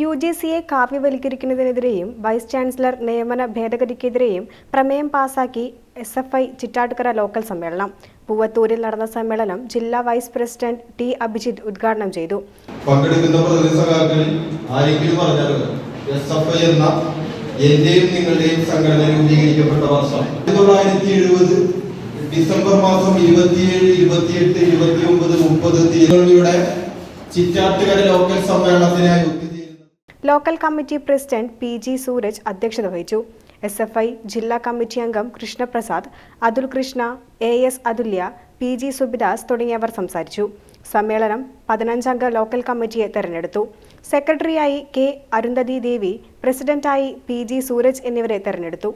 U G സിയെ കാവ്യവൽക്കരിക്കുന്നതിനെതിരെയും vice chancellor നിയമന ഭേദഗതിക്കെതിരെയും പ്രമേയം പാസാക്കി S F I Chittattukara local സമ്മേളനം. പൂവത്തൂരിൽ നടന്ന സമ്മേളനം ജില്ലാ വൈസ് പ്രസിഡന്റ് ടി അഭിജിത്ത് ഉദ്ഘാടനം ചെയ്തു. പങ്കെടുക്കുന്ന പ്രതിനിധി സഖാക്കളിൽ ആരെങ്കിലും പറഞ്ഞാൽ എസ് എഫ് ഐ എന്ന സംഘടന രൂപീകരിക്കപ്പെട്ട വർഷം. തൊള്ളായിരത്തി എഴുപത് ഡിസംബർ മാസം ഇരുപത്തിയേഴ് ഇരുപത്തിയെട്ട് ഇരുപത്തി ഒമ്പത് മുപ്പത് തീയതികളുടെ ചിറ്റാറ്റുകര ലോക്കൽ സമ്മേളനത്തിനായി ഒത്തുചേരുന്നത് local committee president P G Sooraj അധ്യക്ഷത വഹിച്ചു. എസ് എഫ് ഐ ജില്ലാ കമ്മിറ്റി അംഗം Krishnaprasad Athul Krishna A S Athulya P G Subidas തുടങ്ങിയവർ സംസാരിച്ചു. സമ്മേളനം പതിനഞ്ചംഗ ലോക്കൽ കമ്മിറ്റിയെ തെരഞ്ഞെടുത്തു. സെക്രട്ടറിയായി കെ അരുന്ധതി ദേവി പ്രസിഡന്റായി പി ജി സൂരജ് എന്നിവരെ തെരഞ്ഞെടുത്തു.